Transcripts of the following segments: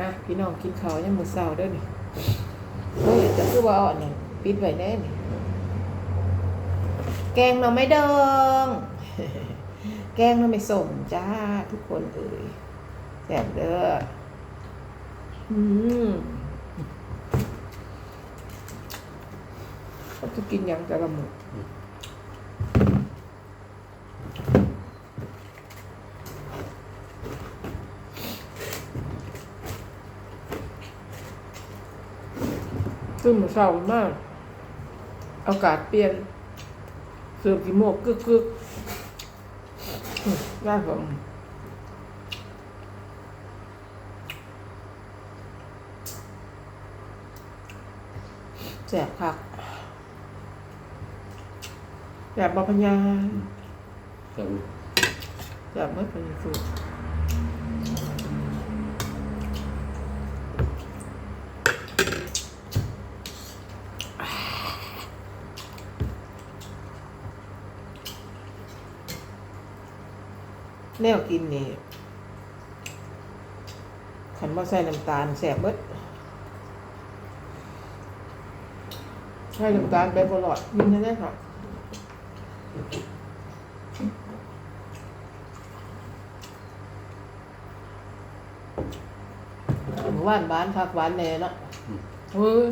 นะพี่น้องกินข้าวยังมือเช้าด้อนี่เฮ้ยจะคือว่าเอาอันนั้นปิดไว้แน่นี่แกงเราไม่เดิงแกงเราไม่ส่งจ้าทุกคนเอ่ยแซ่บเด้ออืมเขาจะกินยังแต่ละหมู ซึ่งมันเศร้ามาก อากาศเปลี่ยน เสือกี่โมกกึกกึกอืมได้ผมแสบคักแสบบพญาครับแสบเมื่อเป็นสุด แนวกินนี่ขันว่าใส่น้ำตาลแสบเบิดใส่น้ำตาลไปบลอดยินแน่ๆค่ะหวานบ้านพักหวานแน่เนาะเฮ้ย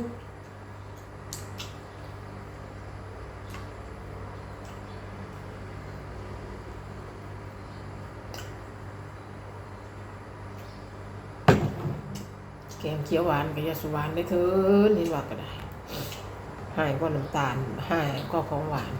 แกงเขียวหวานกับยาสุวรรณได้เถินนี่ว่าก็ได้หายก็น้ำตาลหายก็ของหวาน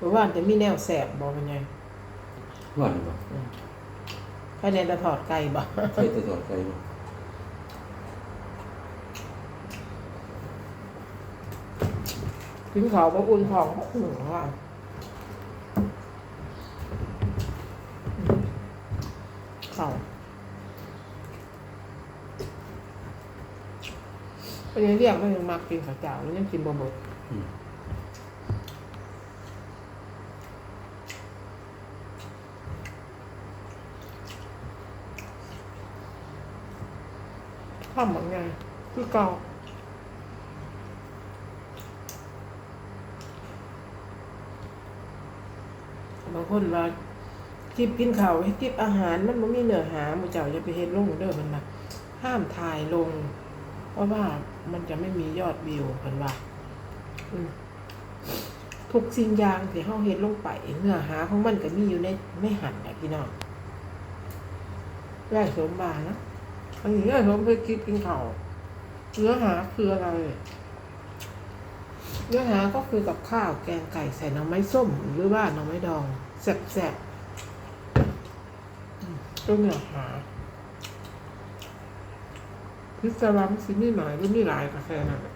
หรือว่าจะมีแนวแสบบอกเป็นไงหวานบ่ภายในเราถอดไก่บ่ใช่แต่ตอดไก่บ่กินเขาวบ่อุ่นของหนึ่งว่าเขาไปเรียกมันยังมักกินข้าวเจ้าแล้วยังกินบ่หมด ข้ามบางไงคือเก่าบางคนว่าจิบกินข้าวให้จิบอาหารมันมันมีเนื้อหาหมูเจ้าจะไปเฮ็ดลงเด้อมันนะห้ามถ่ายลง เพราะว่ามันจะไม่มียอดวิวเพิ่นว่าทุกสิ่งอย่างที่เฮาเฮ็ดลงไปเนื้อหาของมันก็มีอยู่ในไม่หันน่ะพี่น้องได้สมบานะ อันนี้ได้สมเคยคิดกินข้าวเนื้อหาคืออะไร เนื้อหาก็คือกับข้าวแกงไก่ใส่หน่อไม้ส้ม หรือว่าหน่อไม้ดองแซ่บๆอืมก็เนื้อหาพิศวงสิมีหน่อยหรือมีหลายกาแฟนั่นแหละ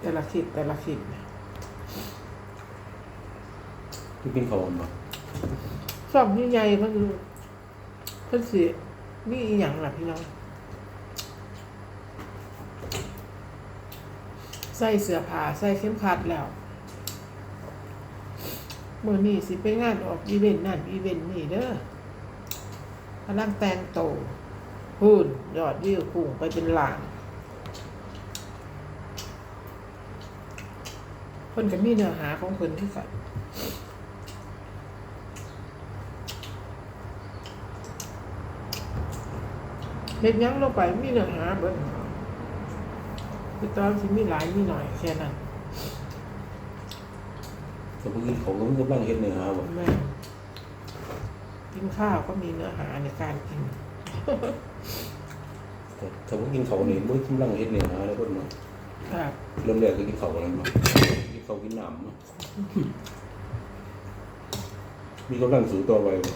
แต่ละขีดแต่ละขีดเนี่ยที่กินข้าวบ่ซ่อมใหญ่ๆมันเพิ่นสิ มีอีหยังล่ะพี่น้อง ใส่เสื้อผ้าใส่เข็มขัดแล้วเมื่อนี้สิไปงานออกอีเวนต์นั่นอีเวนต์นี่เด้อกำลังแต่งโตพูนยอดวิวพุ่งไปเป็นหลานเพิ่นก็มีเนื้อหาของเพิ่นที่กัน เฮ็ดหยังลงไปมีเนื้อหาเบิ่นคือตอนสิมีหลายมีหน่อยแค่นั้นแต่พวกกินข้าวก็มันกำลังเฮ็ดเนื้อหาบ่แม่กินข้าวก็มีเนื้อหาในการกินแต่ถ้าพวกกินข้าวนี่บ่กำลังเฮ็ดเนื้อหาแล้วเพิ่นเนาะครับเริ่มแรกก็กินข้าวอะไรเนาะกินข้าวกินน้ำเนาะมีกำลังสูงต่อไปบ่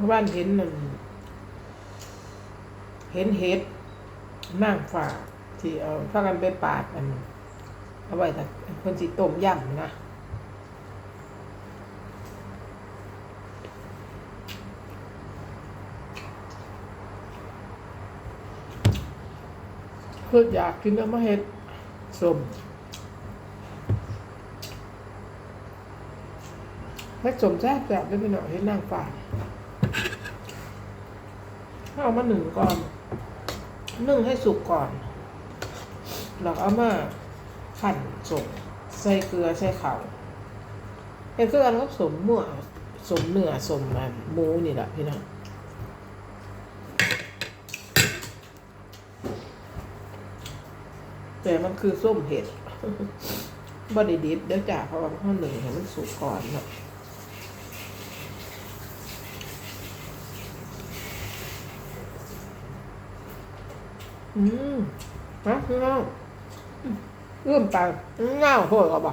เมื่อวานเห็นนั่นเห็นเห็ดนั่งฝ่าที่เอาพากันไปปาดมันเอาไว้แต่เพิ่นสิต้มยำนะเพื่ออยากกินเอามาเห็ดสมเห็ดสมแซ่บแบบได้ไปหน่อยเห็ดนางฟ้า เอามาหนึ่งก่อนนึ่งให้สุกก่อนแล้วเอามาขั่นสมใส่เกลือใส่ข้าวเห็ดคืออันก็สมมั่วสมเนื้อสมมันหมูนี่แหละพี่น้องแต่มันคือส้มเห็ดบไดดิบเดี๋ยวจ่าเพราะว่าข้าวหนึ่งให้มันสุกก่อนเนาะ อืมฮะเงาเอื้อมไปเงาโหดเอาบ่